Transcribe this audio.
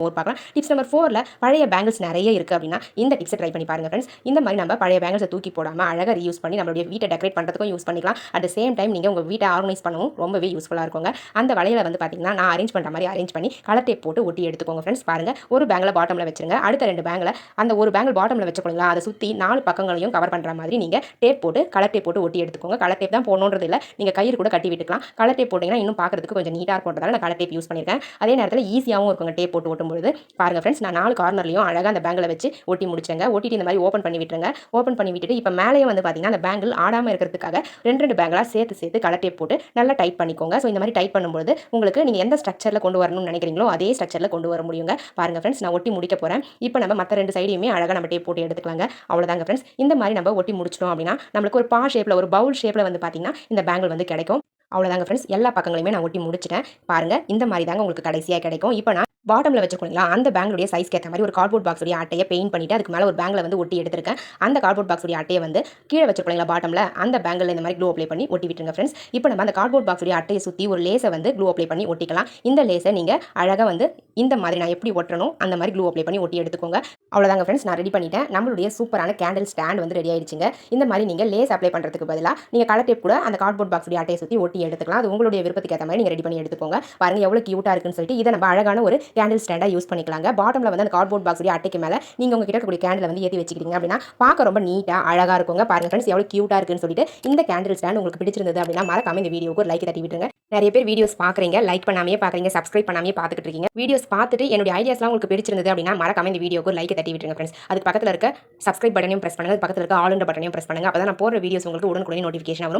Four பார்க்கலாம். Tips number ஃபோரில் பழைய பேங்கிள்ஸ் நிறைய இருக்குது அப்படின்னா இந்த டிப்ஸை ட்ரை பண்ணி பாருங்கள் ஃப்ரெண்ட்ஸ் இந்த மாதிரி நம்ம பழைய பேங்கிள்ஸை தூக்கி போடாமல் அழகாக ரீயூஸ் பண்ணி நம்மளுடைய வீட்டை டெக்கரேட் பண்ணுறதுக்கும் யூஸ் பண்ணிக்கலாம். அட் சேம் டைம் நீங்கள் உங்கள் வீட்டை ஆர்கனைஸ் பண்ணவும் ரொம்பவே யூஸ்ஃபுல்லாக இருக்குங்க. அந்த வலையில் வந்து பார்த்தீங்கன்னா நான் அரேஞ்ச் பண்ணுற மாதிரி அரேஞ்ச் பண்ணி கலர் டேப் போட்டு ஒட்டி எடுத்துக்கோங்க ஃப்ரெண்ட்ஸ் பாருங்கள் ஒரு பேங்கில் பாட்டமில் வச்சுருங்க. அடுத்த ரெண்டு பேங்கில் அந்த ஒரு பேங்கில் பாட்டமில் வச்சுக்கோங்களா அதை சுற்றி நாலு பக்கங்களையும் கவர் பண்ணுற மாதிரி நீங்கள் டேப் போட்டு கலர் டேப் போட்டு ஒட்டி எடுத்துக்கோங்க. கலர் டேப் தான் போடணுன்றது இல்லை. நீங்கள் கயிறு கூட கட்டி விட்டுக்கலாம். கலர் டேப் போட்டிங்கன்னா இன்னும் பார்க்குறதுக்கு கொஞ்சம் நீட்டாக இருக்கும்ன்றதால நான் கலர் டேப் யூஸ் பண்ணியிருக்கேன் அதே நேரத்தில் ஈஸியாகவும் இருக்குங்க. டேப் போட்டு ஒட்டும்பொழுது பாருங்கள் ஃப்ரெண்ட்ஸ் நான் நாலு கார்னர்லையும் அழகாக அந்த பேங்கில் வச்சு ஒட்டி முடிச்சேங்க. ஒட்டிட்டு இந்த மாதிரி ஓப்பன் பண்ணி விட்டுருங்க. ஓப்பன் பண்ணி விட்டுட்டு இப்போ மேலேயே வந்து பார்த்தீங்கன்னா அந்த பேங்கில் ஆடாமல் இருக்கிறதுக்காக ரெண்டு ரெண்டு பேங்கலாக சேர்த்து சேர்த்து கலர் டேப் போட்டு நல்லா டைட் பண்ணிக்கோங்க. ஸோ இந்த மாதிரி டைட் பண்ணும்போது உங்களுக்கு நீங்கள் எந்த ஸ்ட்ரக்சரில் கொண்டு வரணும்னு நினைக்கிறீங்களோ அதே ஸ்ட்ரக்சரில் கொண்டு வர முடியுங்க. பாருங்கள் ஃப்ரெண்ட்ஸ் நான் ஒட்டி முடிக்க போகிறேன் இப்போ நம்ம மற்ற ரெண்டு சைடையுமே அழகாக நம்ம டேப் போட்டு எடுத்துக்கலாங்க. அவ்வளோதாங்க ஃப்ரெண்ட்ஸ் இந்த மாதிரி நம்ம ஒட்டி முடிச்சிட்டோம் அப்படின்னா நம்மளுக்கு ஒரு பா ஷேப்பில் ஒரு பவுல் ஷேப்பில் வந்து பார்த்தீங்கன்னா இந்த பேங்கிள் வந்து கிடைக்கும். அவ்வளோதாங்க ஃப்ரெண்ட்ஸ் எல்லா பக்கங்களையுமே நான் ஒட்டி முடிச்சிட்டேன். பாருங்கள் இந்த மாதிரி தாங்க உங்களுக்கு கடைசியாக கிடைக்கும். இப்போ நான் பாட்டமில் வச்சுக்கோங்களா அந்த பேங்குடைய சைஸ்க்கு ஏற்ற மாதிரி ஒரு கார்ட்போர்ட் பாக்ஸுடைய அட்டையை பெயிண்ட் பண்ணிவிட்டு அதுக்கு மேலே ஒரு பேங்கில் வந்து ஒட்டி எடுத்திருக்கேன். அந்த கார்ட்போர்ட் பாக்ஸுடைய அட்டையை வந்து கீழே வச்சுக்கோங்களா பாட்டமில் அந்த பேங்கில் இந்த மாதிரி க்ளூ அப்ளை பண்ணி ஒட்டி விட்டுருங்க ஃப்ரெண்ட்ஸ் இப்போ நம்ம அந்த கார்ட்போர்ட் பாக்ஸுடைய அட்டையை சுற்றி ஒரு லேஸை வந்து க்ளூ அப்ளை பண்ணி ஒட்டிக்கலாம். இந்த லேஸை நீங்கள் அழகாக வந்து இந்த மாதிரி நான் எப்படி ஒட்டணும் அந்த மாதிரி க்ளூ அப்ளை பண்ணி ஒட்டி எடுத்துக்கோங்க. அவ்வளோதாங்க ஃப்ரெண்ட்ஸ் நான் ரெடி பண்ணிட்டேன். நம்மளுடைய சூப்பரான கேண்டில் ஸ்டாண்ட் வந்து ரெடி ஆயிடுச்சுங்க. இந்த மாதிரி நீங்கள் லேஸ் அப்ளை பண்ணுறதுக்கு பதிலாக நீங்கள் கலர் டேப் கூட அந்த கார்ட்போர்ட் பாக்ஸுடைய அட்டையை சுற்றி ஒட்டி எடுத்துக்கலாம். அது உங்களுடைய விருப்பத்துக்கு ஏற்ற மாதிரி நீங்கள் ரெடி பண்ணி எடுத்துக்கோங்க. பாருங்க எவ்வளோ க்யூட்டாக இருக்குன்னு சொல்லிட்டு இதை நம்ம அழகான ஒரு கேண்டில் ஸ்டாண்டாக யூஸ் பண்ணிக்கலாங்க. பாட்டமில் வந்து அந்த கார்ட்போர்ட் பாக்ஸுடைய அட்டைக்கு மேலே நீங்கள் உங்கள் கிட்ட இருக்கக்கூடிய கேண்டில் வந்து ஏற்றி வச்சுக்கிட்டீங்க அப்படின்னா பார்க்க ரொம்ப நீட்டாக அழகாக இருக்குங்க. பாருங்கள் ஃப்ரெண்ட்ஸ் எவ்வளோ க்யூட்டாக இருக்குன்னு சொல்லிட்டு இந்த கேண்டில் ஸ்டாண்ட் உங்களுக்கு பிடிச்சிருந்தது அப்படின்னா மறக்காம இந்த வீடியோக்கு ஒரு லைக் தட்டி விட்டுருங்க. நிறைய பேர் வீடியோஸ் பார்க்குறீங்க லைக் பண்ணாமே பார்க்குறீங்க சப்ஸ்கிரைப் பண்ணாமே பார்த்துட்டு இருக்கீங்க. வீடியோஸ் பார்த்துட்டு என்னுடைய ஐடியாஸ்லாம் உங்களுக்கு பிடிச்சிருந்தது அப்படின்னா மறக்காம இந்த வீடியோக்கு லைக் தட்டி விட்டுருங்க ஃப்ரெண்ட்ஸ் அதுக்கு பக்கத்தில் இருக்க சப்ஸ்கிரைப் பட்டனையும் ப்ரெஸ் பண்ணுங்கள் பக்கத்தில் இருக்க ஆல் பட்டனையும் ப்ரெஸ் பண்ணுங்கள் அப்போ தான் நான் போகிற வீடியோஸ் உங்களுக்கு உடனுக்குடனே நோட்டிஃபிகேஷன் வரும்.